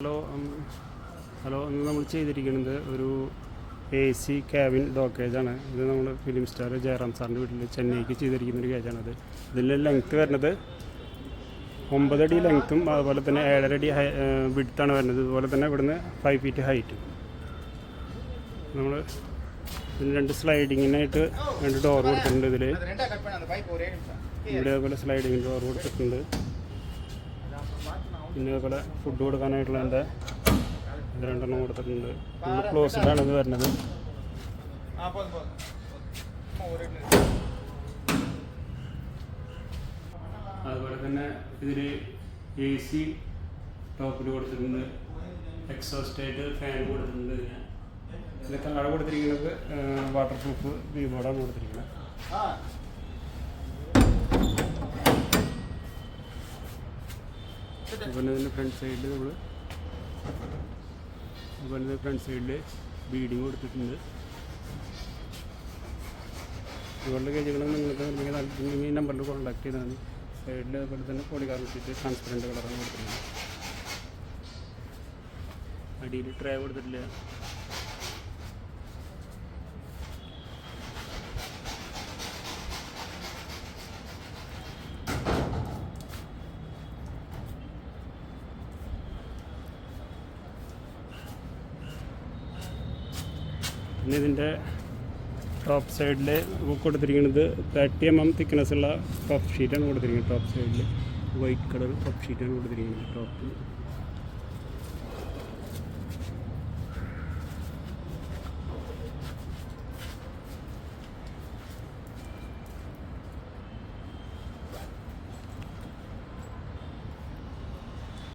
Hello hello ഇന്ന് നമ്മൾ ചെയ്തിരിക്കുന്നത് ഒരു എ സി ക്യാബിൻ ഡോക്കേജാണ് ഇത് നമ്മൾ ഫിലിം സ്റ്റാർ ജയറാം സാറിന്റെ വീട്ടിൽ ചെന്നൈക്ക് ചെയ്തിരിക്കുന്ന ഒരു കേജാണത് ഇതിന്റെ ലെങ്ത്ത് വരുന്നത് ഒമ്പതടി ലെങ്ത്തും അതുപോലെ തന്നെ ഏഴരടി അടി വിഡ്ത്താണ് വരുന്നത്. അതുപോലെ തന്നെ ഇവിടുന്ന് ഫൈവ് ഫീറ്റ് ഹൈറ്റും നമ്മൾ രണ്ട് സ്ലൈഡിങ്ങിനായിട്ട് രണ്ട് ഡോർ കൊടുത്തിട്ടുണ്ട് ഇതിൽ ഇവിടെ അതുപോലെ സ്ലൈഡിങ്ങിന്റെ ഡോർ കൊടുത്തിട്ടുണ്ട്. പിന്നെ ഇതുപോലെ ഫുഡ് കൊടുക്കാനായിട്ടുള്ള എന്റെ രണ്ടെണ്ണം കൊടുത്തിട്ടുണ്ട്. ഫുൾ ക്ലോസ്ഡാണ് ഇത് വരുന്നത്. അതുപോലെ തന്നെ ഇതിന് എ സി ടോപ്പിൽ കൊടുത്തിട്ടുണ്ട്. എക്സോസ്റ്റായിട്ട് ഫാൻ കൊടുത്തിട്ടുണ്ട് ഇതിന്. ഇതിൽ കളർ കൊടുത്തിരിക്കുന്നത് വാട്ടർ പ്രൂഫ് ബീബോർഡാണ് കൊടുത്തിരിക്കുന്നത്. അതുപോലെ തന്നെ ഫ്രണ്ട് സൈഡിൽ നമ്മൾ അതുപോലെ തന്നെ ഫ്രണ്ട് സൈഡിൽ ബീഡിങ് കൊടുത്തിട്ടുണ്ട്. ഇതുപോലുള്ള കേജുകൾ നിങ്ങൾക്ക് നിർമ്മിക്കാൻ താല്പര്യം ഈ നമ്പറിൽ കോൺടാക്ട് ചെയ്താൽ മതി. സൈഡിൽ അതുപോലെ തന്നെ പോളികാർബൺ ഷീറ്റ് ട്രാൻസ്പെറന്റ് കളറാണ് കൊടുത്തിട്ടുണ്ട് അടിയിൽ ട്രേ കൊടുത്തിട്ടില്ല. പിന്നെ ഇതിന്റെ ടോപ്പ് സൈഡിൽ കൊടുത്തിരിക്കുന്നത് തേർട്ടി എം എം തിക്നെസ് ഉള്ള പഫ് ഷീറ്റാണ് കൊടുത്തിരിക്കുന്നത്. ടോപ്പ് സൈഡിൽ വൈറ്റ് കളർ പഫ് ഷീറ്റാണ് കൊടുത്തിരിക്കുന്നത്. ടോപ്പിൽ